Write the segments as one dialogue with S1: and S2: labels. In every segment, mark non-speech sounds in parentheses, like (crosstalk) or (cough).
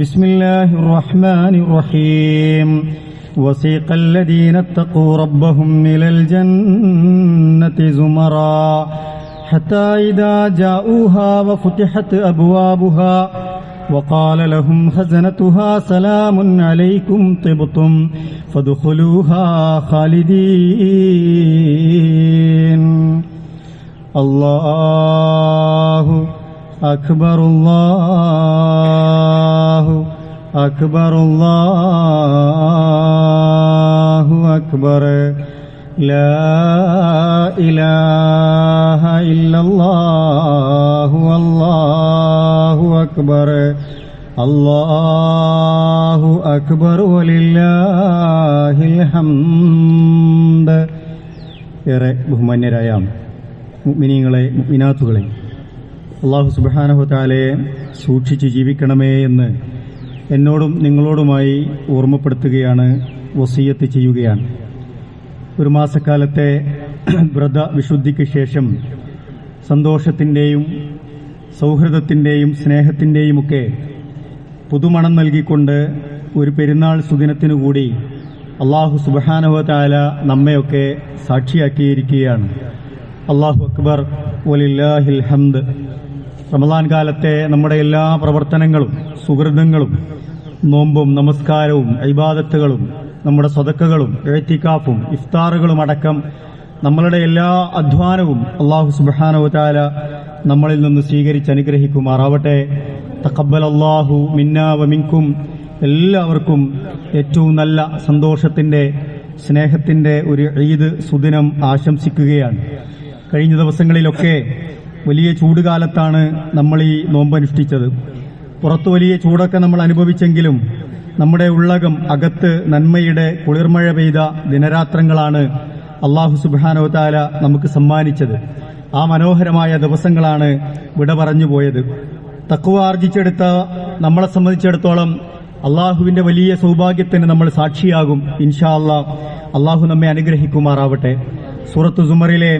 S1: بسم الله الرحمن الرحيم. وسيق الذين اتقوا ربهم إلى الجنة زمرا. حتى إذا جاءوها وفتحت أبوابها وقال لهم خزنتها سلام عليكم طبتم فادخلوها خالدين. الله أكبر الله أكبر الله أكبر لا إله إلا الله والله أكبر الله أكبر ولله الحمد ഏറെ ബഹുമാന്യരായ മുഗ്മിനീങ്ങളെ മുഗ്മിനാത്തുകളെ അള്ളാഹു സുബാനഹുത്താലയെ സൂക്ഷിച്ച് ജീവിക്കണമേ എന്ന് എന്നോടും നിങ്ങളോടുമായി ഓർമ്മപ്പെടുത്തുകയാണ് വസീയത്ത് ചെയ്യുകയാണ്. ഒരു മാസക്കാലത്തെ (clears throat) വ്രത വിശുദ്ധിക്ക് ശേഷം സന്തോഷത്തിന്റെയും സൗഹൃദത്തിന്റെയും സ്നേഹത്തിന്റെയുമൊക്കെ പുതുമണം നൽകിക്കൊണ്ട് ഒരു പെരുന്നാൾ സുദിനത്തിനു കൂടി അള്ളാഹു സുബാനുവതാല നമ്മയൊക്കെ സാക്ഷിയാക്കിയിരിക്കുകയാണ്. അള്ളാഹു അക്ബർ വലില്ലാഹിൽ ഹംദ്. റമദാൻ കാലത്തെ നമ്മുടെ എല്ലാ പ്രവർത്തനങ്ങളും സുഹൃതങ്ങളും നോമ്പും നമസ്കാരവും ഇബാദത്തുകളും നമ്മുടെ സ്വതക്കകളും എഴുത്തിക്കാപ്പും ഇഫ്താറുകളും അടക്കം നമ്മളുടെ എല്ലാ അധ്വാനവും അള്ളാഹു സുബാനുവതാല നമ്മളിൽ നിന്ന് സ്വീകരിച്ച് അനുഗ്രഹിക്കുമാറാവട്ടെ. തക്കബൽ അള്ളാഹു മിന്ന വമിൻകും എല്ലാവർക്കും ഏറ്റവും നല്ല സന്തോഷത്തിന്റെ സ്നേഹത്തിന്റെ ഒരു ഈദ് സുദിനം ആശംസിക്കുകയാണ്. കഴിഞ്ഞ ദിവസങ്ങളിലൊക്കെ വലിയ ചൂട് കാലത്താണ് നമ്മൾ ഈ നോമ്പനുഷ്ഠിച്ചത്. പുറത്ത് വലിയ ചൂടൊക്കെ നമ്മൾ അനുഭവിച്ചെങ്കിലും നമ്മുടെ ഉള്ളകം അകത്ത് നന്മയുടെ കുളിർമഴ പെയ്ത ദിനരാത്രങ്ങളാണ് അള്ളാഹു സുബാനോതാല നമുക്ക് സമ്മാനിച്ചത്. ആ മനോഹരമായ ദിവസങ്ങളാണ് വിട പറഞ്ഞു പോയത്. തക്കുവ ആർജിച്ചെടുത്ത നമ്മളെ സംബന്ധിച്ചിടത്തോളം അള്ളാഹുവിന്റെ വലിയ സൗഭാഗ്യത്തിന് നമ്മൾ സാക്ഷിയാകും. ഇൻഷാ അള്ളാ അള്ളാഹു നമ്മെ അനുഗ്രഹിക്കുമാറാവട്ടെ. സൂറത്ത് സുമറിലെ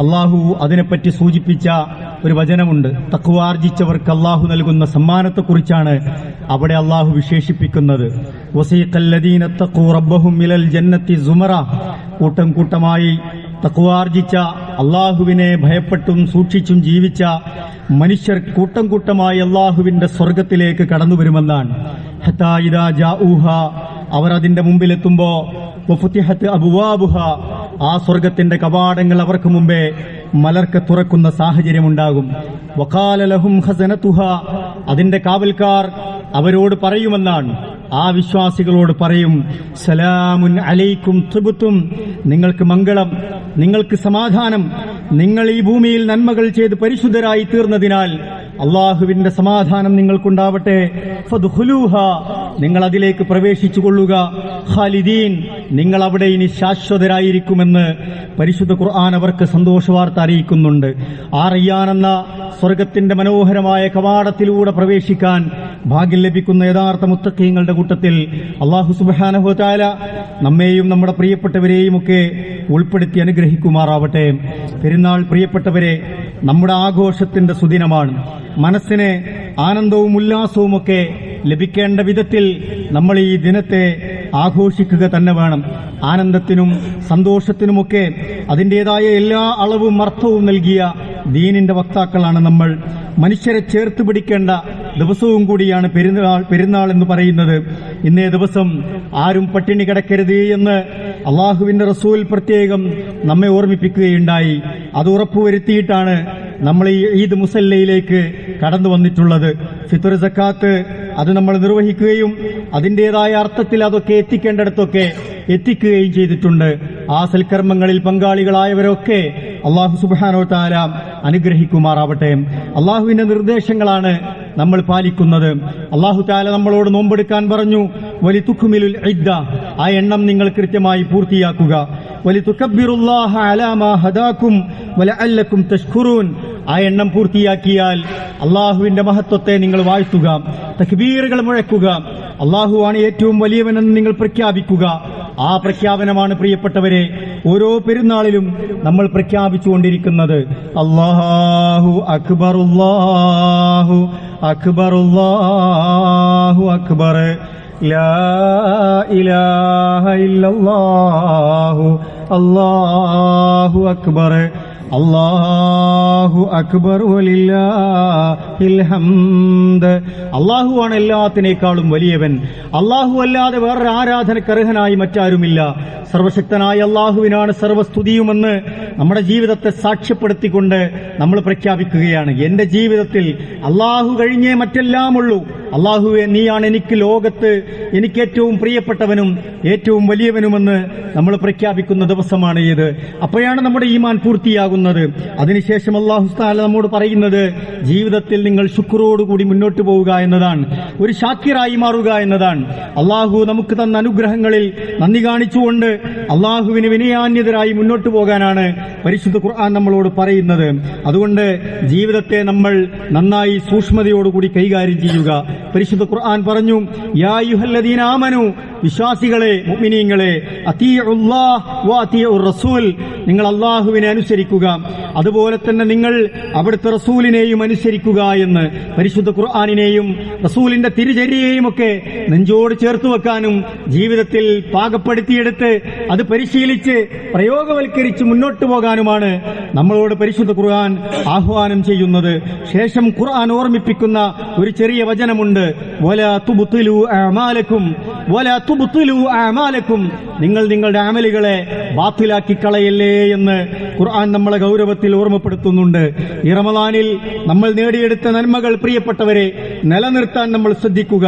S1: അള്ളാഹു അതിനെപ്പറ്റി സൂചിപ്പിച്ച ഒരു വചനമുണ്ട്. തക്കുവാർജിച്ചവർക്ക് അള്ളാഹു നൽകുന്ന സമ്മാനത്തെക്കുറിച്ചാണ് അവിടെ അള്ളാഹു വിശേഷിപ്പിക്കുന്നത്. കൂട്ടം കൂട്ടമായി തക്കുവാർജിച്ച അള്ളാഹുവിനെ ഭയപ്പെട്ടും സൂക്ഷിച്ചും ജീവിച്ച മനുഷ്യർ കൂട്ടം കൂട്ടമായി അള്ളാഹുവിന്റെ സ്വർഗത്തിലേക്ക് കടന്നു വരുമെന്നാണ് അവർ അതിന്റെ മുമ്പിലെത്തുമ്പോ വഫുത്തിഹത്ത് ആ സ്വർഗത്തിന്റെ കവാടങ്ങൾ അവർക്ക് മുമ്പേ മലർക്ക് തുറക്കുന്ന സാഹചര്യമുണ്ടാകും. വക്കാലലഹും അതിന്റെ കാവൽക്കാർ അവരോട് പറയുമെന്നാണ്. ആ വിശ്വാസികളോട് പറയും സലാമുൻ അലൈക്കും ത്രിബുത്തും നിങ്ങൾക്ക് മംഗളം നിങ്ങൾക്ക് സമാധാനം. നിങ്ങൾ ഈ ഭൂമിയിൽ നന്മകൾ ചെയ്ത് പരിശുദ്ധരായി തീർന്നതിനാൽ അള്ളാഹുവിന്റെ സമാധാനം നിങ്ങൾക്കുണ്ടാവട്ടെ. നിങ്ങൾ അതിലേക്ക് പ്രവേശിച്ചു കൊള്ളുക ഖാലിദീൻ നിങ്ങൾ അവിടെ ഇനി ശാശ്വതരായിരിക്കുമെന്ന് പരിശുദ്ധ ഖുർആൻ അവർക്ക് സന്തോഷവാർത്ത അറിയിക്കുന്നുണ്ട്. ആറിയാൻ എന്ന സ്വർഗത്തിന്റെ മനോഹരമായ കവാടത്തിലൂടെ പ്രവേശിക്കാൻ ഭാഗ്യം ലഭിക്കുന്ന യഥാർത്ഥ മുത്തക്കീങ്ങളുടെ കൂട്ടത്തിൽ അള്ളാഹു സുബാനഹുതാല നമ്മെയും നമ്മുടെ പ്രിയപ്പെട്ടവരെയും ഒക്കെ ഉൾപ്പെടുത്തി അനുഗ്രഹിക്കുമാറാവട്ടെ. പെരുന്നാൾ പ്രിയപ്പെട്ടവരെ നമ്മുടെ ആഘോഷത്തിന്റെ സുദിനമാണ്. മനസ്സിന് ആനന്ദവും ഉല്ലാസവും ഒക്കെ ലഭിക്കേണ്ട വിധത്തിൽ നമ്മൾ ഈ ദിനത്തെ ആഘോഷിക്കുക തന്നെ വേണം. ആനന്ദത്തിനും സന്തോഷത്തിനുമൊക്കെ അതിന്റെതായ എല്ലാ അളവും അർത്ഥവും നൽകിയ ദീനിന്റെ വക്താക്കളാണ് നമ്മൾ. മനുഷ്യരെ ചേർത്ത് പിടിക്കേണ്ട ദിവസവും കൂടിയാണ് പെരുന്നാൾ പെരുന്നാൾ എന്ന് പറയുന്നത്. ഇന്നേ ദിവസം ആരും പട്ടിണി കിടക്കരുത് എന്ന് അള്ളാഹുവിന്റെ റസൂൽ പ്രത്യേകം നമ്മെ ഓർമ്മിപ്പിക്കുകയുണ്ടായി. അത് ഉറപ്പുവരുത്തിയിട്ടാണ് നമ്മൾ ഈ ഈദ് മുസല്ലയിലേക്ക് കടന്നു വന്നിട്ടുള്ളത്. ഫിത്തുർ സക്കാത്ത് അത് നമ്മൾ നിർവഹിക്കുകയും അതിന്റെതായ അർത്ഥത്തിൽ അതൊക്കെ എത്തിക്കേണ്ടിടത്തൊക്കെ എത്തിക്കുകയും ചെയ്തിട്ടുണ്ട്. ആ സൽക്കർമ്മങ്ങളിൽ പങ്കാളികളായവരൊക്കെ അള്ളാഹു സുബാനോ താര അനുഗ്രഹിക്കുമാറാവട്ടെ. അള്ളാഹുവിന്റെ നിർദ്ദേശങ്ങളാണ് നമ്മൾ പാലിക്കുന്നത്. അള്ളാഹു താല നമ്മളോട് നോമ്പെടുക്കാൻ പറഞ്ഞു വലി തുഖുമിലുൽ ഇദ്ദ ആ എണ്ണം നിങ്ങൾ കൃത്യമായി പൂർത്തിയാക്കുക. വലി തുക്കബിറുല്ലാഹ അലാമാ ഹദാക്കും വലഅല്ലക്കും തഷ്കുറൂൻ ആ എണ്ണം പൂർത്തിയാക്കിയാൽ അള്ളാഹുവിന്റെ മഹത്വത്തെ നിങ്ങൾ വാഴ്ത്തുക തക്ബീറുകൾ മുഴക്കുക. അള്ളാഹുവാണ് ഏറ്റവും വലിയവനെന്ന് നിങ്ങൾ പ്രഖ്യാപിക്കുക. ആ പ്രഖ്യാപനമാണ് പ്രിയപ്പെട്ടവരെ ഓരോ പെരുന്നാളിലും നമ്മൾ പ്രഖ്യാപിച്ചുകൊണ്ടിരിക്കുന്നത്. അള്ളാഹു അക്ബർ അല്ലാഹു അക്ബർ അള്ളാഹു അക്ബർ. ഇലാഹ ഇല്ലല്ലാഹു അല്ലാഹു അക്ബർ. അള്ളാഹു അക്ബർ അള്ളാഹുവാണ് എല്ലാത്തിനേക്കാളും വലിയവൻ. അള്ളാഹു അല്ലാതെ വേറൊരു ആരാധനക്കർഹനായി മറ്റാരുമില്ല. സർവശക്തനായ അള്ളാഹുവിനാണ് സർവസ്തുതിയുമെന്ന് നമ്മുടെ ജീവിതത്തെ സാക്ഷ്യപ്പെടുത്തിക്കൊണ്ട് നമ്മൾ പ്രഖ്യാപിക്കുകയാണ്. എന്റെ ജീവിതത്തിൽ അള്ളാഹു കഴിഞ്ഞേ മറ്റെല്ലാമുള്ളൂ. അള്ളാഹുവെ നീയാണ് എനിക്ക് ലോകത്ത് എനിക്ക് ഏറ്റവും പ്രിയപ്പെട്ടവനും ഏറ്റവും വലിയവനുമെന്ന് നമ്മൾ പ്രഖ്യാപിക്കുന്ന ദിവസമാണ് ഇത്. അപ്പോഴാണ് നമ്മുടെ ഈമാൻ പൂർത്തിയാകുന്നത്. അതിനുശേഷം അള്ളാഹു താല നമ്മോട് പറയുന്നത് ജീവിതത്തിൽ നിങ്ങൾ ശുക്രോടുകൂടി മുന്നോട്ട് പോവുക എന്നതാണ്. ഒരു ഷാക്കിറായി മാറുക എന്നതാണ്. അള്ളാഹു നമുക്ക് തന്ന അനുഗ്രഹങ്ങളിൽ നന്ദി കാണിച്ചുകൊണ്ട് അള്ളാഹുവിന് വിനയാന്യതരായി മുന്നോട്ട് പോകാനാണ് പരിശുദ്ധ ഖുർആൻ നമ്മളോട് പറയുന്നത്. അതുകൊണ്ട് ജീവിതത്തെ നമ്മൾ നന്നായി സൂക്ഷ്മതയോടുകൂടി കൈകാര്യം ചെയ്യുക. പരിശുദ്ധ ഖുർആൻ പറഞ്ഞു യാ യുഹല്ലദീന ആമനു വിശ്വാസികളെ മുഅ്മിനീങ്ങളെ അത്തീഉർ റസൂൽ നിങ്ങൾ അള്ളാഹുവിനെ അനുസരിക്കുക. അതുപോലെ തന്നെ നിങ്ങൾ അവിടുത്തെ റസൂലിനെയും അനുസരിക്കുക എന്ന് പരിശുദ്ധ ഖുർആാനിനെയും റസൂലിന്റെ തിരുചര്യയെയും ഒക്കെ നെഞ്ചോട് ചേർത്ത് വെക്കാനും ജീവിതത്തിൽ പാകപ്പെടുത്തിയെടുത്ത് അത് പരിശീലിച്ച് പ്രയോഗവൽക്കരിച്ച് മുന്നോട്ട് പോകാനുമാണ് നമ്മളോട് പരിശുദ്ധ ഖുർആൻ ആഹ്വാനം ചെയ്യുന്നത്. ശേഷം ഖുർആൻ ഓർമ്മിപ്പിക്കുന്ന ഒരു ചെറിയ വചനമുണ്ട്. നിങ്ങൾ നിങ്ങളുടെ അമലുകളെ ബാത്തിലാക്കി കളയല്ലേ എന്ന് ഖുർആൻ നമ്മളെ ഗൗരവത്തിൽ ഓർമ്മപ്പെടുത്തുന്നുണ്ട്. ഈ റമദാനിൽ നമ്മൾ നേടിയെടുത്ത നന്മകൾ പ്രിയപ്പെട്ടവരെ നിലനിർത്താൻ നമ്മൾ ശ്രദ്ധിക്കുക.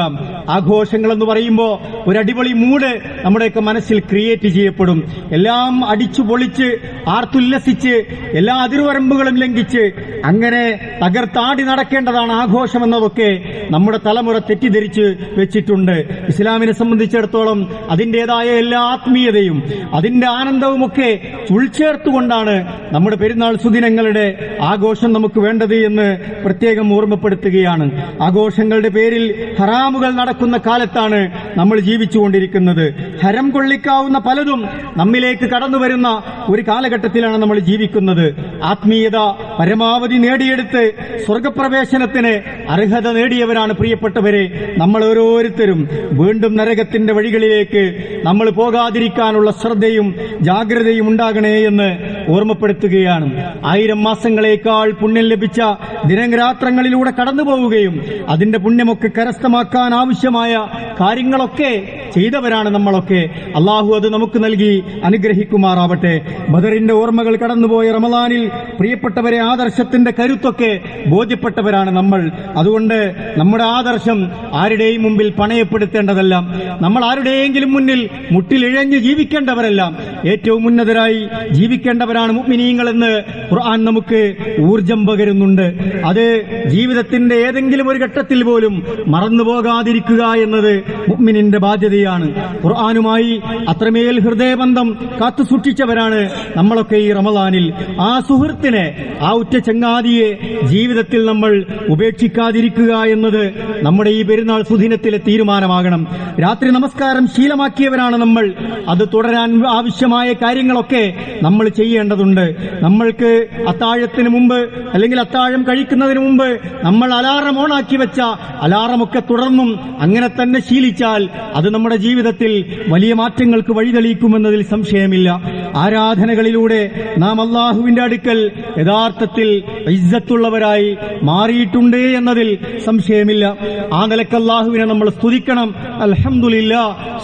S1: ആഘോഷങ്ങൾ എന്ന് പറയുമ്പോൾ ഒരു അടിപൊളി മൂഡ് നമ്മുടെയൊക്കെ മനസ്സിൽ ക്രിയേറ്റ് ചെയ്യപ്പെടും. എല്ലാം അടിച്ചു പൊളിച്ച് ആർത്തുല്ലസിച്ച് എല്ലാ അതിർവരമ്പുകളും ലംഘിച്ച് അങ്ങനെ തകർത്താടി നടക്കേണ്ടതാണ് ആഘോഷം എന്നതൊക്കെ നമ്മുടെ തലമുറ തെറ്റിദ്ധരിച്ച് വെച്ചിട്ടുണ്ട്. ഇസ്ലാമിനെ സംബന്ധിച്ചിടത്തോളം അതിന്റെതായ എല്ലാ ആത്മീയതയും അതിന്റെ ആനന്ദവുമൊക്കെ ഉൾച്ചേർത്തുകൊണ്ടാണ് നമ്മുടെ പെരുന്നാൾ സുദിനങ്ങളുടെ ആഘോഷം നമുക്ക് വേണ്ടത് എന്ന് പ്രത്യേകം ഓർമ്മപ്പെടുത്തുകയാണ്. ആഘോഷങ്ങളുടെ പേരിൽ ഹറാമുകൾ നടക്കുന്ന കാലത്താണ് നമ്മൾ ജീവിച്ചുകൊണ്ടിരിക്കുന്നത്. ഹരം കൊള്ളിക്കാവുന്ന പലതും നമ്മിലേക്ക് കടന്നു വരുന്ന ഒരു കാലഘട്ടത്തിലാണ് നമ്മൾ ജീവിക്കുന്നത്. ആത്മീയത പരമാവധി നേടിയെടുത്ത് സ്വർഗപ്രവേശനത്തിന് അർഹത നേടിയവരാണ് പ്രിയപ്പെട്ടവരെ നമ്മൾ ഓരോരുത്തരും. വീണ്ടും നരകത്തിന്റെ വഴികളിലേക്ക് നമ്മൾ പോകാതിരിക്കാനുള്ള ശ്രദ്ധയും ജാഗ്രതയും ഉണ്ടാകണേ എന്ന് ഓർമ്മപ്പെടുത്തുകയാണ്. ആയിരം മാസങ്ങളേക്കാൾ പുണ്യം ലഭിച്ച ദിനരാത്രങ്ങളിലൂടെ കടന്നു പോവുകയും അതിന്റെ പുണ്യമൊക്കെ കരസ്ഥമാക്കാൻ ആവശ്യമായ കാര്യങ്ങളൊക്കെ ചെയ്തവരാണ് നമ്മളൊക്കെ. അള്ളാഹു അത് നമുക്ക് നൽകി അനുഗ്രഹിക്കുമാറാവട്ടെ. ബദറിന്റെ ഓർമ്മകൾ കടന്നുപോയ റമദാനിൽ പ്രിയപ്പെട്ടവരെ ആദർശത്തിന്റെ കരുത്തൊക്കെ ബോധ്യപ്പെട്ടവരാണ് നമ്മൾ. അതുകൊണ്ട് നമ്മുടെ ആദർശം ആരുടെയും മുമ്പിൽ പണയപ്പെടുത്തേണ്ടതല്ല നമ്മൾ ആരുടെയെങ്കിലും മുന്നിൽ മുട്ടിലിഴഞ്ഞ് ജീവിക്കേണ്ടവരല്ല ഏറ്റവും ഉന്നതരായി ജീവിക്കേണ്ടവരാണ് മുഗ്മിനീങ്ങളെന്ന് ഖുർആൻ നമുക്ക് ഊർജം പകരുന്നുണ്ട്. അത് ജീവിതത്തിന്റെ ഏതെങ്കിലും ഒരു ഘട്ടത്തിൽ പോലും മറന്നു പോകാതിരിക്കുക എന്നത് മുഗ്മിനിന്റെ ബാധ്യതയാണ്. ഖുർആാനുമായി അത്രമേൽ ഹൃദയബന്ധം കാത്തു സൂക്ഷിച്ചവരാണ് നമ്മളൊക്കെ ഈ റമദാനിൽ. ആ സുഹൃത്തിനെ ആ ഉറ്റ ചങ്ങാതിയെ ജീവിതത്തിൽ നമ്മൾ ഉപേക്ഷിക്കാതിരിക്കുക എന്നത് നമ്മുടെ ഈ പെരുന്നാൾ സുദിനത്തിലെ തീരുമാനമാകണം. രാത്രി നമസ്കാരം ശീലമാക്കിയവരാണ് നമ്മൾ. അത് തുടരാൻ ആവശ്യമായ കാര്യങ്ങളൊക്കെ നമ്മൾ ചെയ്യേണ്ടതുണ്ട്. നമ്മൾക്ക് അത്താഴത്തിന് മുമ്പ് അല്ലെങ്കിൽ അത്താഴം കഴിക്കുന്നതിന് മുമ്പ് നമ്മൾ അലാറം ഓണാക്കി വെച്ച അലാറമൊക്കെ തുടർന്നും അങ്ങനെ തന്നെ ശീലിച്ചാൽ അത് നമ്മുടെ ജീവിതത്തിൽ വലിയ മാറ്റങ്ങൾക്ക് വഴിതെളിയിക്കുമെന്നതിൽ സംശയമില്ല. ആരാധനകളിലൂടെ നാം അള്ളാഹുവിന്റെ അടുക്കൽ യഥാർത്ഥത്തിൽ ഇജ്ജത്തുള്ളവരായി മാറിയിട്ടുണ്ട് എന്നതിൽ സംശയമില്ല. ആ നിലയ്ക്ക് അള്ളാഹുവിനെ നമ്മൾ സ്തുതിക്കണം. അൽഹംദുലില്ല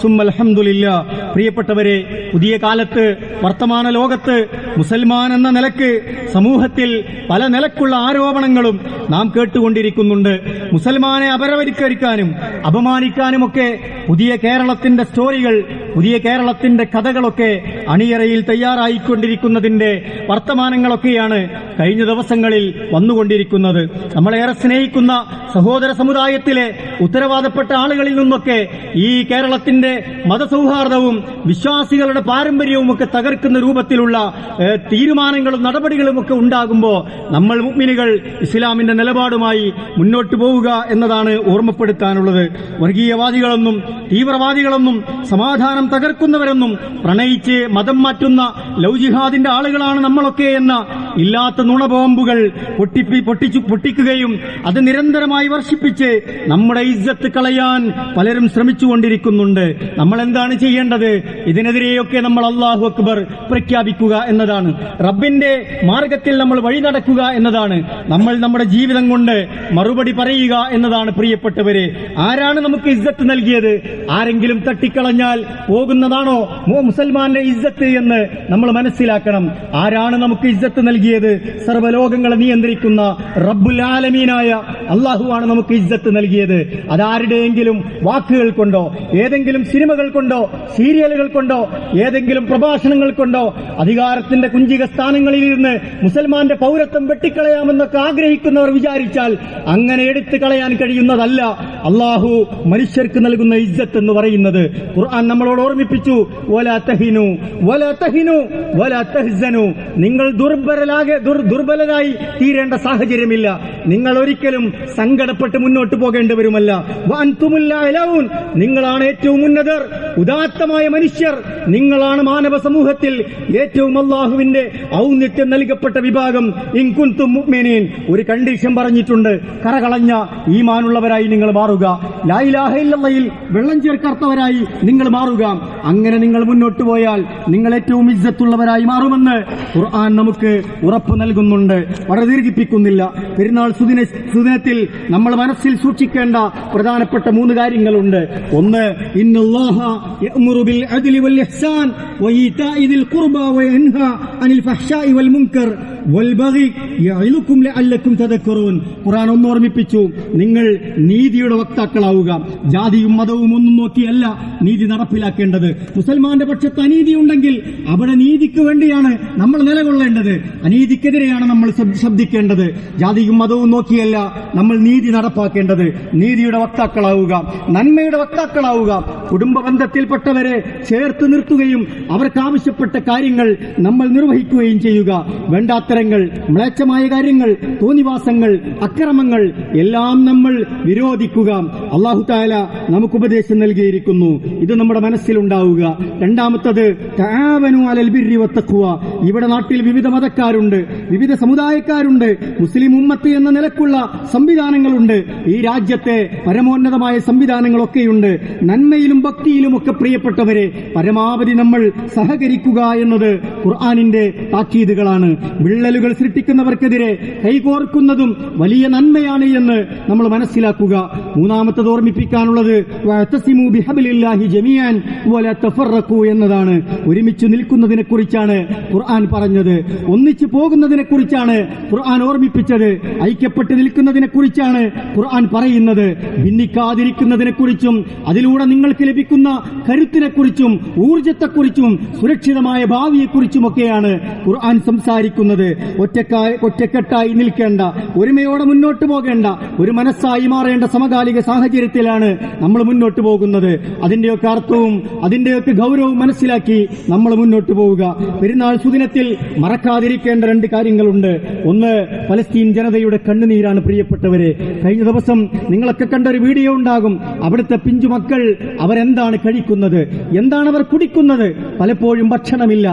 S1: സും അൽഹംദുലില്ല പ്രിയപ്പെട്ടവരെ പുതിയ കാലത്ത് വർത്തമാന ലോകത്ത് മുസൽമാൻ എന്ന നിലയ്ക്ക് സമൂഹത്തിൽ പല നിലക്കുള്ള ആരോപണങ്ങളും നാം കേട്ടുകൊണ്ടിരിക്കുന്നുണ്ട്. മുസൽമാനെ അപരവരിക്കാനും അപമാനിക്കാനുമൊക്കെ പുതിയ കേരളത്തിന്റെ സ്റ്റോറികൾ പുതിയ കേരളത്തിന്റെ കഥകളൊക്കെ അണിയറയിൽ തയ്യാറായിക്കൊണ്ടിരിക്കുന്നതിന്റെ വർത്തമാനങ്ങളൊക്കെയാണ് കഴിഞ്ഞ ദിവസങ്ങളിൽ വന്നുകൊണ്ടിരിക്കുന്നത്. നമ്മളേറെ സ്നേഹിക്കുന്ന സഹോദര സമുദായത്തിലെ ഉത്തരവാദപ്പെട്ട ആളുകളിൽ നിന്നൊക്കെ ഈ കേരളത്തിന്റെ മതസൗഹാർദ്ദവും വിശ്വാസികളുടെ പാരമ്പര്യവും ഒക്കെ തകർക്കുന്ന രൂപത്തിലുള്ള തീരുമാനങ്ങളും നടപടികളും ഒക്കെ ഉണ്ടാകുമ്പോൾ നമ്മൾ മുഗ്മിനുകൾ ഇസ്ലാമിന്റെ നിലപാടുമായി മുന്നോട്ട് പോവുക എന്നതാണ് ഓർമ്മപ്പെടുത്താനുള്ളത്. വർഗീയവാദികളൊന്നും തീവ്രവാദികളൊന്നും സമാധാനം തകർക്കുന്നവരെന്നും പ്രണയിച്ച് മതം മാറ്റുന്ന ലവ് ആളുകളാണ് നമ്മളൊക്കെ എന്ന ഇല്ലാത്ത നുണബോംബുകൾ പൊട്ടിപ്പി പൊട്ടിച്ചു പൊട്ടിക്കുകയും അത് നിരന്തരമായി വർഷിപ്പിച്ച് നമ്മുടെ ഇജ്ജത്ത് കളയാൻ പലരും ശ്രമിച്ചുകൊണ്ടിരിക്കുന്നുണ്ട്. നമ്മൾ എന്താണ് ചെയ്യേണ്ടത്? ഇതിനെതിരെയൊക്കെ നമ്മൾ അള്ളാഹു അക്ബർ പ്രഖ്യാപിക്കുക എന്നതാണ്. റബ്ബിന്റെ മാർഗത്തിൽ നമ്മൾ വഴി നടക്കുക എന്നതാണ്. നമ്മൾ നമ്മുടെ ജീവിതം കൊണ്ട് മറുപടി പറയുക എന്നതാണ് പ്രിയപ്പെട്ടവരെ. ആരാണ് നമുക്ക് ഇജ്ജത്ത് നൽകിയത്? ആരെങ്കിലും തട്ടിക്കളഞ്ഞാൽ പോകുന്നതാണോ മുസൽമാന്റെ ഇജ്ജത്ത് എന്ന് നമ്മൾ മനസ്സിലാക്കണം. ആരാണ് നമുക്ക് ഇജ്ജത്ത് നൽകിയത്? സർവലോകങ്ങളെ നിയന്ത്രിക്കുന്ന റബ്ബുൽ ആലമീനായ അള്ളാഹുവാണ് നമുക്ക് ഇജ്ജത്ത് നൽകിയത്. അതാരുടെയെങ്കിലും വാക്കുകൾ കൊണ്ടോ ഏതെങ്കിലും സിനിമകൾ കൊണ്ടോ സീരിയലുകൾ കൊണ്ടോ ഏതെങ്കിലും പ്രഭാഷണങ്ങൾ കൊണ്ടോ അധികാരത്തിന്റെ കുഞ്ചിക സ്ഥാനങ്ങളിൽ ഇരുന്ന് മുസൽമാന്റെ പൗരത്വം വെട്ടിക്കളയാമെന്നൊക്കെ ആഗ്രഹിക്കുന്നവർ വിചാരിച്ചാൽ അങ്ങനെ എടുത്തു കളയാൻ കഴിയുന്നതല്ല അള്ളാഹു മനുഷ്യർക്ക് നൽകുന്ന ഇജ്ജത്ത് എന്ന് പറയുന്നത്. ഖുർആൻ നമ്മളോട് ഓർമ്മിപ്പിച്ചു വല തഹിനു വല തഹിനു വല തഹ്സനു. നിങ്ങൾ ദുർബലരാകെ ദുർബലരായി തീരേണ്ട സാഹചര്യമില്ല. നിങ്ങൾ ഒരിക്കലും സങ്കടപ്പെട്ട് മുന്നോട്ട് പോകേണ്ടി വരുമല്ല അലൗൻ. നിങ്ങളാണ് ഏറ്റവും ഉന്നതർ ഉദാത്തമായ മനുഷ്യർ. നിങ്ങളാണ് മാനവ സമൂഹത്തിൽ ഏറ്റവും അള്ളാഹുവിന്റെ ഔന്നിത്യം നൽകപ്പെട്ട വിഭാഗം. ഇൻകുന്തും ഒരു കണ്ടീഷൻ പറഞ്ഞിട്ടുണ്ട് കറകളഞ്ഞ ഈമാനുള്ളവരായി നിങ്ങൾ മാറുക. ലായിലാഹ ഇല്ലല്ലയിൽ വെള്ളം ചേർക്കാത്തവരായി നിങ്ങൾ മാറുക. അങ്ങനെ നിങ്ങൾ മുന്നോട്ട് പോയാൽ നിങ്ങൾ ഏറ്റവും ഇജ്ജത്തുള്ളവരായി മാറുമെന്ന് ഖുർആൻ നമുക്ക് ഉറപ്പ് നൽകുന്നുണ്ട്. വളരെ ദീർഘിപ്പിക്കുന്നില്ല. പെരുന്നാൾ സുദിന സുദിനത്തിൽ നമ്മൾ മനസ്സിൽ സൂക്ഷിക്കേണ്ട പ്രധാനപ്പെട്ട മൂന്ന് കാര്യങ്ങളുണ്ട്. ഒന്ന് ഖുർആൻ ഒന്ന് ഓർമ്മിപ്പിച്ചു. നിങ്ങൾ നീതിയുടെ വക്താക്കളാവുക. ജാതിയും മതവും ഒന്നും നോക്കിയല്ല. നീതി നടപ്പിലാക്കേണ്ടത് മുസൽമാന്റെ പക്ഷത്ത് അനീതി ഉണ്ടെങ്കിൽ അവിടെ നീതിക്ക് വേണ്ടിയാണ് നമ്മൾ നിലകൊള്ളേണ്ടത്. അനീതിക്കെതിരെയാണ് നമ്മൾ ശബ്- ശബ്ദിക്കേണ്ടത്. ജാതിയും മതവും നോക്കിയല്ല നമ്മൾ നീതി നടപ്പാക്കേണ്ടത്. നീതിയുടെ വക്താക്കളാവുക നന്മയുടെ വക്താക്കളാവുക കുടുംബ ബന്ധത്തിൽപ്പെട്ടവരെ ചേർത്ത് നിർത്തുകയും അവർക്ക് ആവശ്യപ്പെട്ട കാര്യങ്ങൾ നമ്മൾ നിർവഹിക്കുകയും ചെയ്യുക. വേണ്ടാത്തരങ്ങൾ മ്ലേച്ഛമായ കാര്യങ്ങൾ തോന്നിവാസങ്ങൾ അക്രമങ്ങൾ എല്ലാം നമ്മൾ വിരോധിക്കുക. അള്ളാഹു താല നമുക്ക് ഉപദേശം നൽകിയിരിക്കുന്നു. ഇത് നമ്മുടെ മനസ്സിലുണ്ടാവുക. രണ്ടാമത്തത് ഇവിടെ നാട്ടിൽ വിവിധ മതക്കാരുണ്ട് വിവിധ സമുദായക്കാരുണ്ട് മുസ്ലിം ഉമ്മത്ത് എന്ന നിലക്കുള്ള സംവിധാനങ്ങളുണ്ട്. ഈ രാജ്യത്തെ പരമോന്നതമായ സംവിധാനങ്ങളൊക്കെയുണ്ട്. നന്മയിലും ഭക്തിയിലും ഒക്കെ പ്രിയപ്പെട്ടവരെ പരമാവധി നമ്മൾ സഹകരിക്കുക എന്നത് ഖുർആാനിന്റെ താക്കീതുകളാണ്. വിള്ളലുകൾ സൃഷ്ടിക്കുന്നവർക്കെതിരെ കൈകോർക്കുന്നതും വലിയ നന്മയാണ് എന്ന് നമ്മൾ മനസ്സിലാക്കുക. മൂന്നാമത്തത് ഓർമ്മിപ്പിക്കാനുള്ളത് എന്നതാണ്. ഒരുമിച്ച് നിൽക്കുന്നതിനെ കുറിച്ചാണ് ഖുർആൻ പറഞ്ഞത്. ഒന്നിച്ചു പോകുന്നതിനെ കുറിച്ചാണ് ഖുർആൻ ഓർമ്മിപ്പിച്ചത്. ഐക്യപ്പെട്ട് നിൽക്കുന്നതിനെ കുറിച്ചാണ് ഖുർആൻ പറയുന്നത്. ഭിന്നിക്കാതിരിക്കുന്നതിനെ കുറിച്ചും അതിലൂടെ നിങ്ങൾക്ക് ലഭിക്കുന്ന കരുത്തിനെ കുറിച്ചും ഊർജത്തെക്കുറിച്ചും സുരക്ഷിതമായ ഭാവിയെക്കുറിച്ചുമൊക്കെയാണ് ഖുർആൻ സംസാരിക്കുന്നത്. ഒറ്റക്കായി ഒറ്റക്കെട്ടായി നിൽക്കേണ്ട ഒരുമയോടെ മുന്നോട്ട് പോകേണ്ട ഒരു മനസ്സായി മാറേണ്ട സമകാലിക സാഹചര്യത്തിലാണ് നമ്മൾ മുന്നോട്ട് പോകുന്നത്. അതിന്റെയൊക്കെ അർത്ഥവും അതിന്റെയൊക്കെ ഗൗരവവും മനസ്സിലാക്കി നമ്മൾ മുന്നോട്ട് പോവുക. പെരുന്നാൾ സുദിനത്തിൽ മറക്കാതിരിക്കേണ്ട രണ്ട് കാര്യങ്ങളുണ്ട്. ഒന്ന് പലസ്തീൻ ജനതയുടെ കണ്ണുനീരാണ് പ്രിയപ്പെട്ടവരെ. കഴിഞ്ഞ ദിവസം നിങ്ങളൊക്കെ കണ്ട ഒരു വീഡിയോ ഉണ്ടാകും. അവിടുത്തെ പിഞ്ചു മക്കൾ അവരെന്താണ് കഴിക്കുന്നത്? എന്താണ് അവർ കുടിക്കുന്നത്? പലപ്പോഴും ഭക്ഷണമില്ല.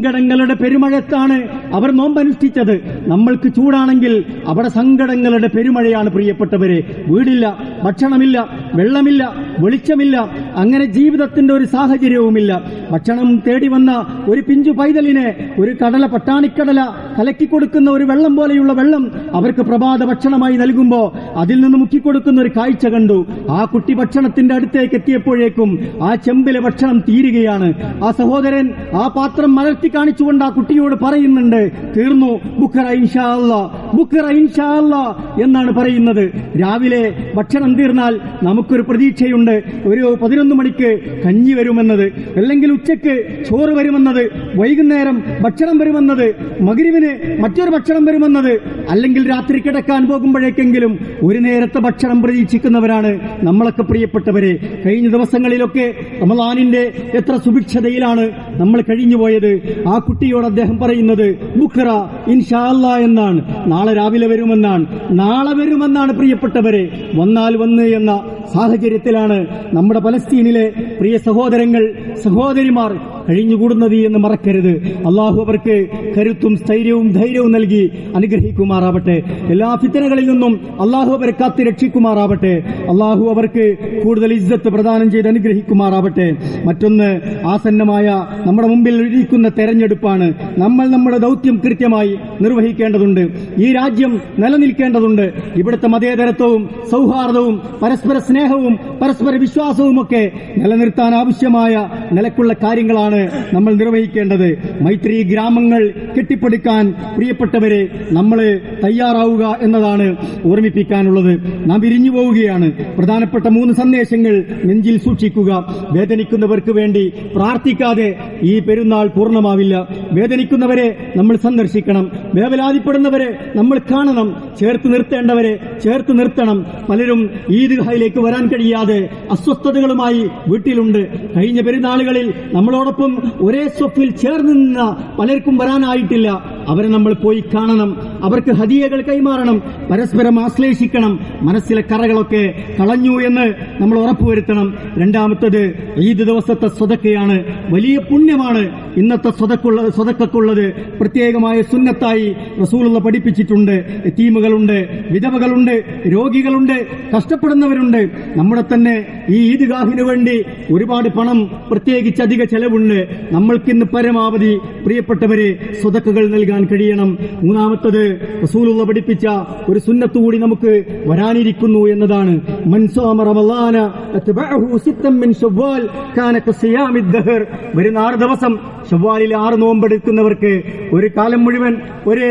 S1: സങ്കടങ്ങളുടെ പെരുമഴത്താണ് അവർ നോമ്പനുഷ്ഠിച്ചത്. നമ്മൾക്ക് ചൂടാണെങ്കിൽ അവിടെ സങ്കടങ്ങളുടെ പെരുമഴയാണ് പ്രിയപ്പെട്ടവരെ. വീടില്ല ഭക്ഷണമില്ല വെള്ളമില്ല വെളിച്ചമില്ല അങ്ങനെ ജീവിതത്തിന്റെ ഒരു സാഹചര്യവുമില്ല. ഭക്ഷണം തേടി വന്ന ഒരു പിഞ്ചു പൈതലിനെ ഒരു കടല പട്ടാണിക്കടല കലക്കി കൊടുക്കുന്ന ഒരു വെള്ളം പോലെയുള്ള വെള്ളം അവർക്ക് പ്രഭാത ഭക്ഷണമായി നൽകുമ്പോൾ അതിൽ നിന്ന് മുക്കിക്കൊടുക്കുന്ന ഒരു കാഴ്ച കണ്ടു. ആ കുട്ടി ഭക്ഷണത്തിന്റെ അടുത്തേക്ക് എത്തിയപ്പോഴേക്കും ആ ചെമ്പിലെ ഭക്ഷണം തീരുകയാണ്. ആ സഹോദരൻ ആ പാത്രം മലർത്തി കാണിച്ചുകൊണ്ട് ആ കുട്ടിയോട് പറയുന്നുണ്ട് തീർന്നു ബുക്കറ ഇൻഷാ അല്ലാ, ബുക്കറ ഇൻഷാ അല്ലാ എന്നാണ് പറയുന്നത്. രാവിലെ ഭക്ഷണം തീർന്നാൽ നമുക്കൊരു പ്രതീക്ഷയുണ്ട്. ഒരു പതിനൊന്ന് മണിക്ക് കഞ്ഞി വരുമെന്നത് അല്ലെങ്കിൽ ഉച്ചയ്ക്ക് ചോറ് വരുമെന്നത് വൈകുന്നേരം ഭക്ഷണം വരുമെന്നത് മകരുവിന് മറ്റൊരു ഭക്ഷണം വരുമെന്നത് അല്ലെങ്കിൽ രാത്രി കിടക്കാൻ പോകുമ്പോഴേക്കെങ്കിലും ഒരു നേരത്തെ ഭക്ഷണം പ്രതീക്ഷിക്കുന്നവരാണ് നമ്മളൊക്കെ പ്രിയപ്പെട്ടവരെ. കഴിഞ്ഞ ദിവസങ്ങളിലൊക്കെ റമലാനിന്റെ എത്ര സുഭിക്ഷതയിലാണ് നമ്മൾ കഴിഞ്ഞുപോയത്. ആ കുട്ടിയോട് അദ്ദേഹം പറയുന്നത് ബുഖറ ഇൻഷാ അല്ലാ എന്നാണ്. നാളെ രാവിലെ വരുമെന്നാണ്. നാളെ വരുമെന്നാണ് പ്രിയപ്പെട്ടവരെ. വന്നാൽ വന്ന് എന്ന സാഹചര്യത്തിലാണ് നമ്മുടെ പലസ്തീനിലെ പ്രിയ സഹോദരങ്ങൾ സഹോദരിമാർ കഴിഞ്ഞുകൂടുന്നത് എന്ന് മറക്കരുത്. അള്ളാഹു അവർക്ക് കരുത്തും സ്ഥൈര്യവും ധൈര്യവും നൽകി അനുഗ്രഹിക്കുമാറാവട്ടെ. എല്ലാ ഫിത്തനകളിൽ നിന്നും അള്ളാഹു അവരെ കാത്തി രക്ഷിക്കുമാറാവട്ടെ. അള്ളാഹു അവർക്ക് കൂടുതൽ ഇജ്ജത്ത് പ്രദാനം ചെയ്ത് അനുഗ്രഹിക്കുമാറാവട്ടെ. മറ്റൊന്ന് ആസന്നമായ നമ്മുടെ മുമ്പിൽ ഇരിക്കുന്ന തെരഞ്ഞെടുപ്പാണ്. നമ്മൾ നമ്മുടെ ദൗത്യം കൃത്യമായി നിർവഹിക്കേണ്ടതുണ്ട്. ഈ രാജ്യം നിലനിൽക്കേണ്ടതുണ്ട്. ഇവിടുത്തെ മതേതരത്വവും സൗഹാർദ്ദവും പരസ്പര സ്നേഹവും പരസ്പര വിശ്വാസവും ഒക്കെ നിലനിർത്താൻ ആവശ്യമായ നിലക്കുള്ള കാര്യങ്ങളാണ് നമ്മൾ നിർവഹിക്കേണ്ടത്. മൈത്രി ഗ്രാമങ്ങൾ കെട്ടിപ്പടുക്കാൻ പ്രിയപ്പെട്ടവരെ നമ്മൾ തയ്യാറാവുക എന്നതാണ് ഓർമ്മിപ്പിക്കാനുള്ളത്. നാം വിരിഞ്ഞു പോവുകയാണ്. പ്രധാനപ്പെട്ട മൂന്ന് സന്ദേശങ്ങൾ നെഞ്ചിൽ സൂക്ഷിക്കുക. വേദനിക്കുന്നവർക്ക് വേണ്ടി പ്രാർത്ഥിക്കാതെ ഈ പെരുന്നാൾ പൂർണമാവില്ല. വേദനിക്കുന്നവരെ നമ്മൾ സന്ദർശിക്കണം. വേവലാതിപ്പെടുന്നവരെ നമ്മൾ കാണണം. ചേർത്ത് നിർത്തേണ്ടവരെ ചേർത്ത് നിർത്തണം. പലരും ഈദ്ഗാഹിലേക്ക് വരാൻ കഴിയാതെ അസ്വസ്ഥതകളുമായി വീട്ടിലുണ്ട്. കഴിഞ്ഞ പെരുന്നാളുകളിൽ നമ്മളോടൊപ്പം ഒരേ സ്വപ്പിൽ ചേർന്ന് നിന്ന പലർക്കും വരാനായിട്ടില്ല. അവരെ നമ്മൾ പോയി കാണണം. അവർക്ക് ഹദിയകൾ കൈമാറണം. പരസ്പരം ആശ്ലേഷിക്കണം. മനസ്സിലെ കറകളൊക്കെ കളഞ്ഞു എന്ന് നമ്മൾ ഉറപ്പുവരുത്തണം. രണ്ടാമത്തത് ഈദ് ദിവസത്തെ സ്വതക്കയാണ്. വലിയ പുണ്യമാണ് ഇന്നത്തെ സ്വതക്കുള്ള സ്വതക്കുള്ളത് പ്രത്യേകമായ സുന്നത്തായി റസൂലുള്ള പഠിപ്പിച്ചിട്ടുണ്ട്. എത്തീമുകളുണ്ട് വിധവകളുണ്ട് രോഗികളുണ്ട് കഷ്ടപ്പെടുന്നവരുണ്ട്. നമ്മുടെ തന്നെ ഈ ഈദ്ഗാഹിനു വേണ്ടി ഒരുപാട് പണം പ്രത്യേകിച്ച് അധിക ചെലവുണ്ട്. നമ്മൾക്കിന്ന് പരമാവധി പ്രിയപ്പെട്ടവരെ സ്വതക്കുകൾ നൽകാൻ കഴിയണം. മൂന്നാമത്തത് റസൂലുള്ള പഠിപ്പിച്ച ഒരു സുന്നത്ത് കൂടി നമുക്ക് വരാനിരിക്കുന്നു എന്നതാണ്. വരുന്ന ദിവസം ഷവ്വാലിൽ ആറ് നോമ്പെടുക്കുന്നവർക്ക് ഒരു കാലം മുഴുവൻ ഒരു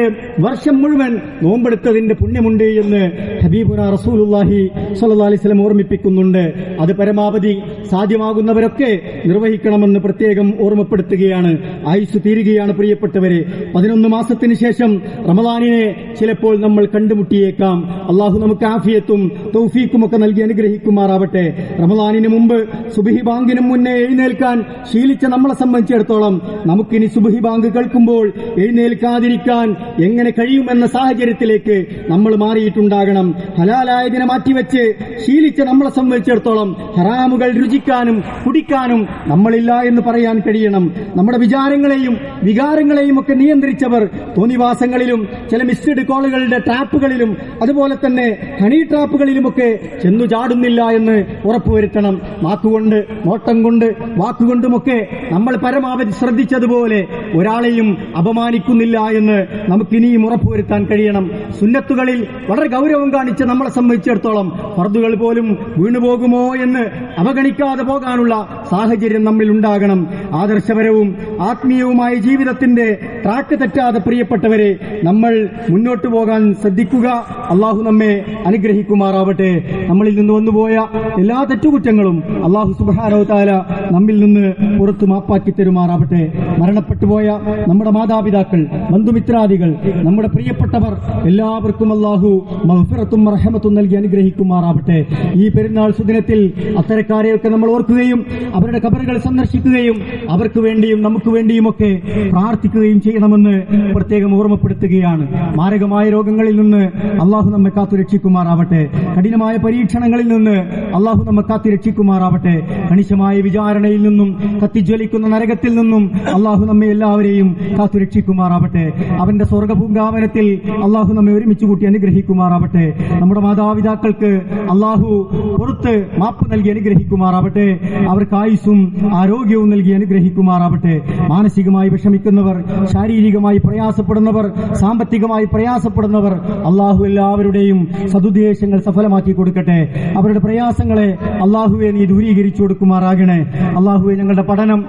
S1: വർഷം മുഴുവൻ നോമ്പെടുത്തതിന്റെ പുണ്യമുണ്ട് എന്ന് ഹബീബുന റസൂലുള്ളാഹി സ്വല്ലല്ലാഹി അലൈഹി വസല്ലം ഓർമ്മിപ്പിക്കുന്നുണ്ട്. അത് പരമാവധി സാധ്യമാകുന്നവരൊക്കെ നിർവഹിക്കണമെന്ന് പ്രത്യേകം ഓർമ്മപ്പെടുത്തുകയാണ് ആയുസ് തീരുകയാണ് പ്രിയപ്പെട്ടവരെ. പതിനൊന്ന് മാസത്തിന് ശേഷം റമദാനിനെ ചിലപ്പോൾ നമ്മൾ കണ്ടുമുട്ടിയേക്കാം. അള്ളാഹു നമുക്ക് ആഫിയത്തും തൗഫീക്കും ഒക്കെ നൽകി അനുഗ്രഹിക്കുമാറാവട്ടെ. റമദാനിന് മുമ്പ് സുബഹി ബാങ്കിനും മുന്നേ എഴുന്നേൽക്കാൻ ശീലിച്ച നമ്മളെ സംബന്ധിച്ചിടത്തോളം നമുക്കിനി സുബഹി ബാങ്ക് കേൾക്കുമ്പോൾ എഴുന്നേൽക്കാതിരിക്കാൻ എങ്ങനെ കഴിയുമെന്ന സാഹചര്യത്തിലേക്ക് നമ്മൾ മാറിയിട്ടുണ്ടാകണം. ഹലാലായതിനെ മാറ്റിവെച്ച് ശീലിച്ച നമ്മളെ സംബന്ധിച്ചിടത്തോളം ഹറാമുകൾ രുചിക്കാനും കുടിക്കാനും നമ്മളില്ല എന്ന് പറയാൻ കഴിയണം. നമ്മുടെ വിചാരങ്ങളെയും വികാരങ്ങളെയും ഒക്കെ നിയന്ത്രിച്ചവർ തോന്നിവാസങ്ങളിലും ചില മിസ്ഡ് കോളുകളുടെ ട്രാപ്പുകളിലും അതുപോലെ തന്നെ ഹണി ട്രാപ്പുകളിലുമൊക്കെ ചെന്നു ചാടുന്നില്ല എന്ന് ഉറപ്പുവരുത്തണം. വാക്കുകൊണ്ട് നോട്ടം കൊണ്ട് വാക്കുകൊണ്ടുമൊക്കെ നമ്മൾ പരമാവധി ശ്രദ്ധിച്ചതുപോലെ ഒരാളെയും അപമാനിക്കുന്നില്ല എന്ന് നമുക്ക് ഇനിയും ഉറപ്പുവരുത്താൻ കഴിയണം. സുന്നത്തുകളിൽ വളരെ ഗൗരവം കാണിച്ച് നമ്മളെ സംബന്ധിച്ചിടത്തോളം ഫർദുകൾ പോലും വീണുപോകുമോ എന്ന് അവഗണിക്കാതെ പോകാനുള്ള സാഹചര്യം നമ്മിൽ ഉണ്ടാകണം. ആദർശപരവും ആത്മീയവുമായ ജീവിതത്തിന്റെ ട്രാക്ക് തെറ്റാതെ പ്രിയപ്പെട്ടവരെ നമ്മൾ മുന്നോട്ട് പോകാൻ ശ്രദ്ധിക്കുക. അള്ളാഹു നമ്മെ അനുഗ്രഹിക്കുമാറാവട്ടെ. നമ്മളിൽ നിന്ന് വന്നുപോയ എല്ലാ തെറ്റുകുറ്റങ്ങളും അള്ളാഹു സുബാനോ താല നമ്മിൽ നിന്ന് പുറത്തു മാപ്പാക്കി തരുമാറാവട്ടെ. മരണപ്പെട്ടുപോയ നമ്മുടെ മാതാപിതാക്കൾ ബന്ധുമിത്രാദികൾ നമ്മുടെ പ്രിയപ്പെട്ടവർ എല്ലാവർക്കും അള്ളാഹു മഹഫിറത്തും റഹമത്തും നൽകി അനുഗ്രഹിക്കുമാറാവട്ടെ. ഈ പെരുന്നാൾ സുദിനത്തിൽ അത്തരക്കാരെയൊക്കെ നമ്മൾ ഓർക്കുകയും അവരുടെ കബറുകൾ സന്ദർശിക്കുകയും അവർക്ക് വേണ്ടിയും നമുക്ക് വേണ്ടിയുമൊക്കെ പ്രാർത്ഥിക്കുകയും ചെയ്യണമെന്ന് പ്രത്യേകം ഓർമ്മപ്പെടുത്തുകയാണ്. മാരകമായ രോഗങ്ങളിൽ നിന്ന് അള്ളാഹു നമ്മെ കാത്തു രക്ഷിക്കുമാറാവട്ടെ. കഠിനമായ പരീക്ഷണങ്ങളിൽ നിന്ന് അള്ളാഹു നമ്മെ കാത്തു രക്ഷിക്കുമാറാവട്ടെ. കണിശമായ വിചാരണയിൽ നിന്നും കത്തിജ്വലിക്കുന്ന നരകത്തിൽ നിന്നും അള്ളാഹു നമ്മെ എല്ലാവരെയും കാത്തുരക്ഷിക്കുമാറാവട്ടെ. അവന്റെ സ്വർഗപൂങ്കാവനത്തിൽ അള്ളാഹു നമ്മെ ഒരുമിച്ച് കൂട്ടി അനുഗ്രഹിക്കുമാറാവട്ടെ. നമ്മുടെ മാതാപിതാക്കൾക്ക് അള്ളാഹു പുറത്ത് മാപ്പ് നൽകി അനുഗ്രഹിക്കുമാറാവട്ടെ. അവർക്ക് ആയുസും ആരോഗ്യവും നൽകി അനുഗ്രഹിക്കുമാറാവട്ടെ. മാനസികമായി വിഷമിക്കുന്നവർ ശാരീരികമായി പ്രയാസപ്പെടുന്നവർ സാമ്പത്തികമായി പ്രയാസപ്പെടുന്നവർ അള്ളാഹു എല്ലാവരുടെയും സതുദ്ദേശങ്ങൾ സഫലമാക്കി കൊടുക്കട്ടെ. അവരുടെ പ്രയാസങ്ങളെ അള്ളാഹുവെ നീ ദൂരീകരിച്ചു കൊടുക്കുമാറാകണേ. അള്ളാഹുവെ ഞങ്ങളുടെ പഠനം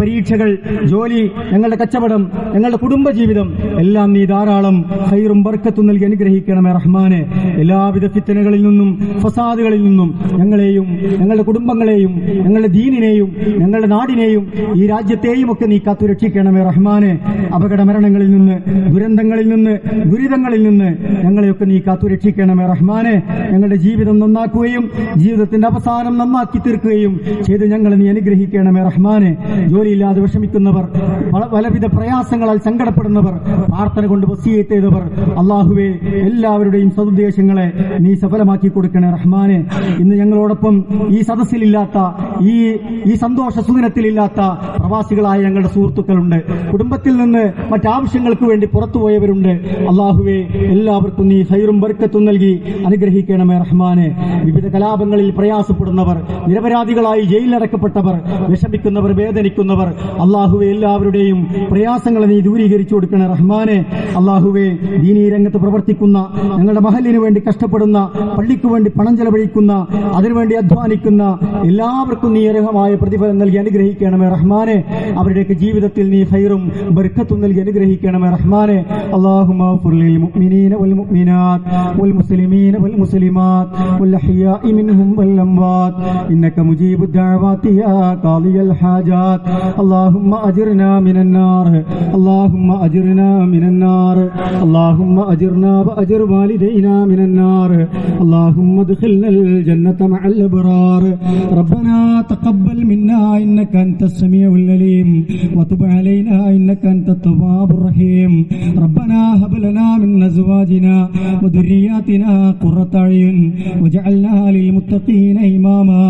S1: പരീക്ഷകൾ ജോലി ഞങ്ങളുടെ കച്ചവടം ഞങ്ങളുടെ കുടുംബജീവിതം എല്ലാം നീ ധാരാളം ഹൈറും ബർക്കത്തും നൽകി അനുഗ്രഹിക്കണമേ റഹ്മാനെ. എല്ലാവിധ ഫിത്തനകളിൽ നിന്നും ഫസാദുകളിൽ നിന്നും ഞങ്ങളെയും ഞങ്ങളുടെ കുടുംബങ്ങളെയും ഞങ്ങളുടെ ദീനിനെയും ഞങ്ങളുടെ നാടിനെയും ഈ രാജ്യത്തെയും ഒക്കെ നീ കാത്തു രക്ഷിക്കണമേ റഹ്മാനെ. അപകട മരണങ്ങളിൽ നിന്ന് ദുരന്തങ്ങളിൽ നിന്ന് ദുരിതങ്ങളിൽ നിന്ന് ഞങ്ങളെയൊക്കെ നീ കാത്തു രക്ഷിക്കണമേ റഹ്മാനെ. ഞങ്ങളുടെ ജീവിതം നന്നാക്കുകയും ജീവിതത്തിന്റെ അവസാനം നന്നാക്കി തീർക്കുകയും ചെയ്ത് ഞങ്ങളെ നീ അനുഗ്രഹിക്കണമേ റഹ്മാനെ. ജോലിയില്ലാതെ വിഷമിക്കുന്നവർ പലവിധ പ്രയാസങ്ങളാൽ സങ്കടപ്പെടുന്നവർ പ്രാർത്ഥന കൊണ്ട് വസീയത്ത് അള്ളാഹുവെ എല്ലാവരുടെയും സതുദ്ദേശങ്ങളെ നീ സഫലമാക്കി കൊടുക്കണേ റഹ്മാനെ. ഇന്ന് ഞങ്ങളോടൊപ്പം ഈ സദസ്സിലില്ലാത്ത ഈ ഈ സന്തോഷ സുദിനത്തിലില്ലാത്ത പ്രവാസികളായ ഞങ്ങളുടെ സുഹൃത്തുക്കളുണ്ട്. കുടുംബത്തിൽ നിന്ന് മറ്റാവശ്യങ്ങൾക്ക് വേണ്ടി പുറത്തുപോയവരുണ്ട് അള്ളാഹുവെ എല്ലാവർക്കും നീ ഹൈറും ബർക്കത്തും നൽകി അനുഗ്രഹിക്കണമേ റഹ്മാനെ. വിവിധ കലാപങ്ങളിൽ പ്രയാസപ്പെടുന്നവർ നിരപരാധികളായി ജയിലിലടക്കപ്പെട്ടവർ വിഷമിക്കുന്നവർ വേദനിക്കുന്നവർ അള്ളാഹുവെ എല്ലാവരുടെയും പ്രയാസങ്ങളെ നീ ദൂരീകരിച്ചു കൊടുക്കണേ റഹ്മാനെ അള്ളാഹുവെ ദീനീ രംഗത്ത് പ്രവർത്തിക്കുന്ന ഞങ്ങളുടെ മഹലിന് വേണ്ടി കഷ്ടപ്പെടുന്ന പള്ളിക്ക് വേണ്ടി പണം ചെലവഴിക്കുന്ന അതിനുവേണ്ടി അധ്വാനിക്കുന്ന എല്ലാവർക്കും നീ അർഹമായ പ്രതിഫലം നൽകി അനുഗ്രഹിക്കണമേ റഹ്മാനെ അവരുടെയൊക്കെ ജീവിതത്തിൽ നീ ഹൈറും ബർക്കത്തും നൽകി അനുഗ്രഹിക്കണമേ റഹ്മാനെ അള്ളാഹുമ للمؤمنين والمؤمنات والمسلمين والمسلمات والأحياء منهم والأموات إنك مجيب الدعوات يا قاضي الحاجات اللهم أجرنا من النار. اللهم أجرنا من النار. اللهم أجرنا وأجر والدينا من النار. اللهم ادخلنا الجنة مع الأبرار. ربنا تقبل منا إنك أنت السميع العليم. وتب علينا إنك أنت التواب الرحيم. ربنا هب لنا من أزواجنا وذرياتنا قرة أعين. وجعلنا للمتقين إماما.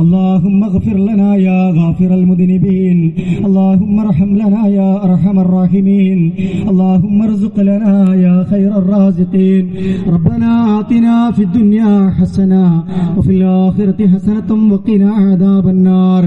S1: اللهم اغفر لنا يا غافر المذنبين. اللهم ارحم لنا يا أرحم الراحمين. اللهم ارزق لنا يا خير الرازقين. ربنا آتنا في الدنيا حسنة وفي الآخرة حسنة وقنا عذاب النار.